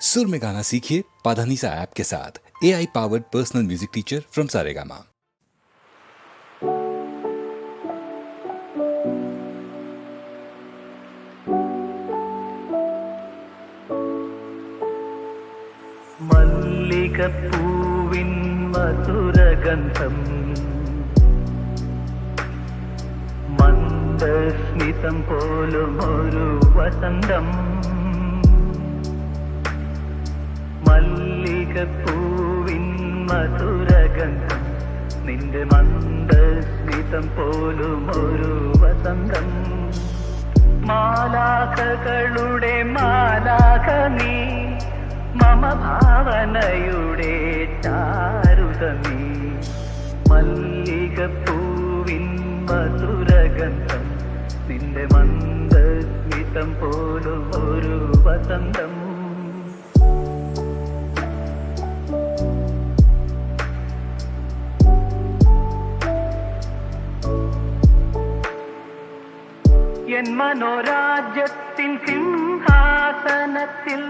सुर में गाना सीखिए पाधानीसा ऐप के साथ A I powered personal music teacher from Saregama മല്ലികപ്പൂവിൻ മധുരഗന്ധം മന്ദസ്മിതം പോലും ഒരു വസന്തം മല്ലികപ്പൂവിൻ മധുരഗന്ധം നിന്റെ മന്ദസ്മിതം പോലും ഒരു വസന്തം. മാലാഖകളുടെ മാലാഖ നീ മമ ഭാവനയുടെ ചാരുത നീ. മല്ലികപ്പൂവിൻ മധുരഗന്ധം നിന്റെ മന്ദസ്മിതം പോലും ഒരു വസന്തം. മനോരാജ്യത്തിൻ സിംഹാസനത്തിൽ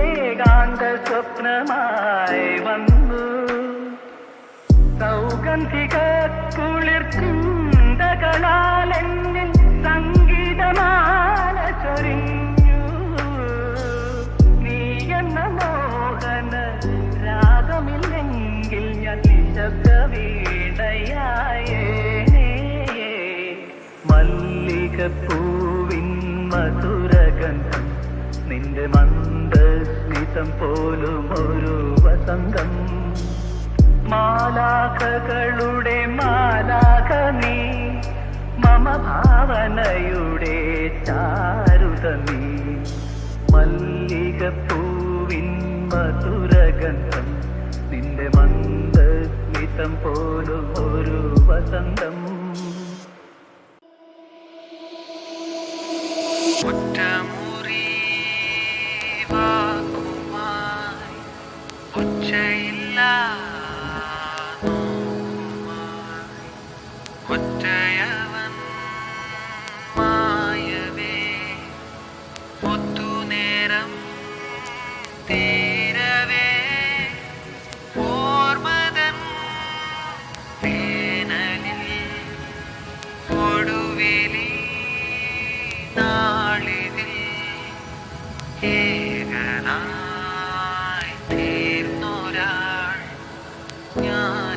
ഏകാന്ത സ്വപ്നമായി വന്നു. സൗഗന്ധിക കുളിർ മല്ലികപ്പൂവിൻ മധുരഗന്ധം നിന്റെ മന്ദസ്മിതം പോലും ഒരു വസന്തം. മാലാഖകളുടെ മാലാഖ നീ മമ ഭാവനയുടെ ചാരുത നീ മല്ലികപ്പൂവിൻ മധുരഗന്ധം നിന്റെ മന്ദസ്മിതം പോലും ഒരു വസന്തം. ഞാൻ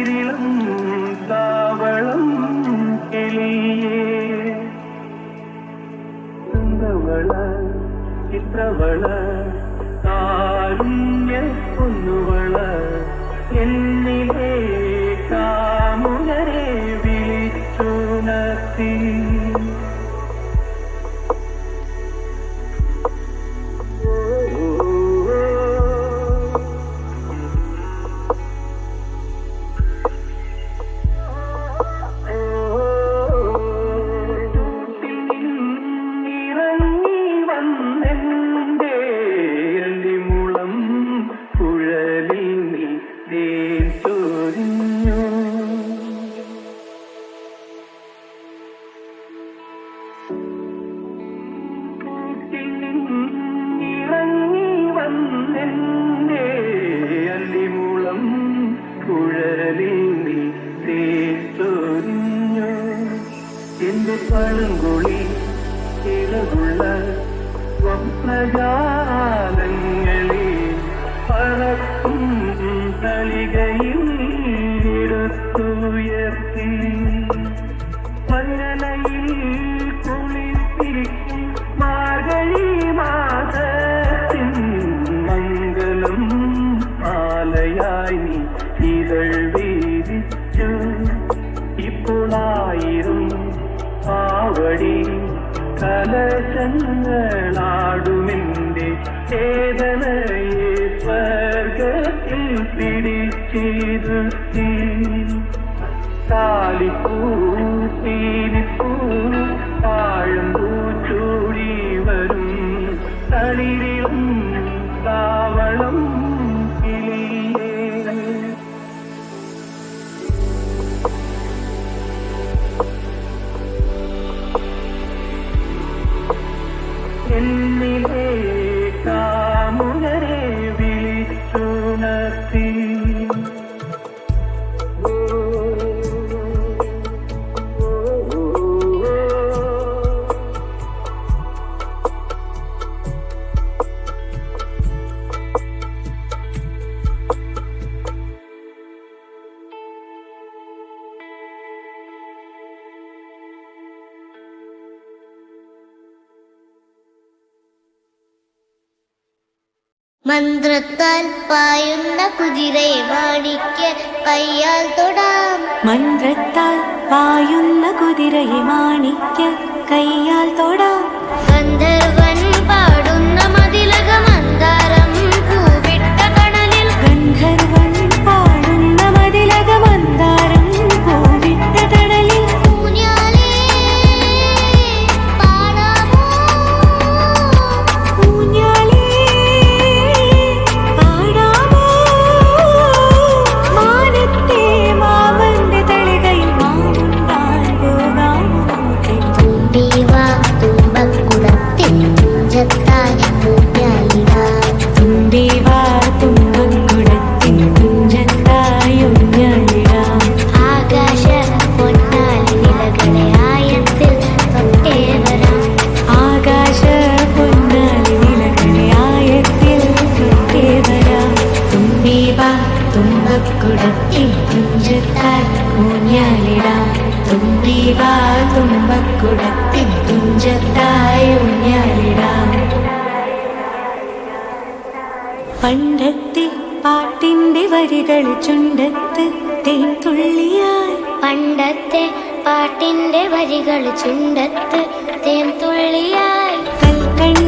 കുളിരിളം താവളം കിളിയേ. ചന്തവള ചിത്രവള കാരുണ്യ പൊന്നുവള എൻ வேதனையே பர்கத்தில் பிடிச்சிருத்தி தாலி பூ മന്ത്രത്താൽ പായുന്ന കുതിരയെ മാണിക്ക് കയ്യാൽ തൊടാം. മന്ത്രത്താൽ പായുന്ന കുതിരയെ മാണിക്ക് കയ്യാൽ തൊടാം. വരികൾ ചുണ്ടത്ത് തേൻതുള്ളിയായി പണ്ടത്തെ പാട്ടിന്റെ വരികൾ ചുണ്ടത്ത് തേൻതുള്ളിയായി കൽക്കണ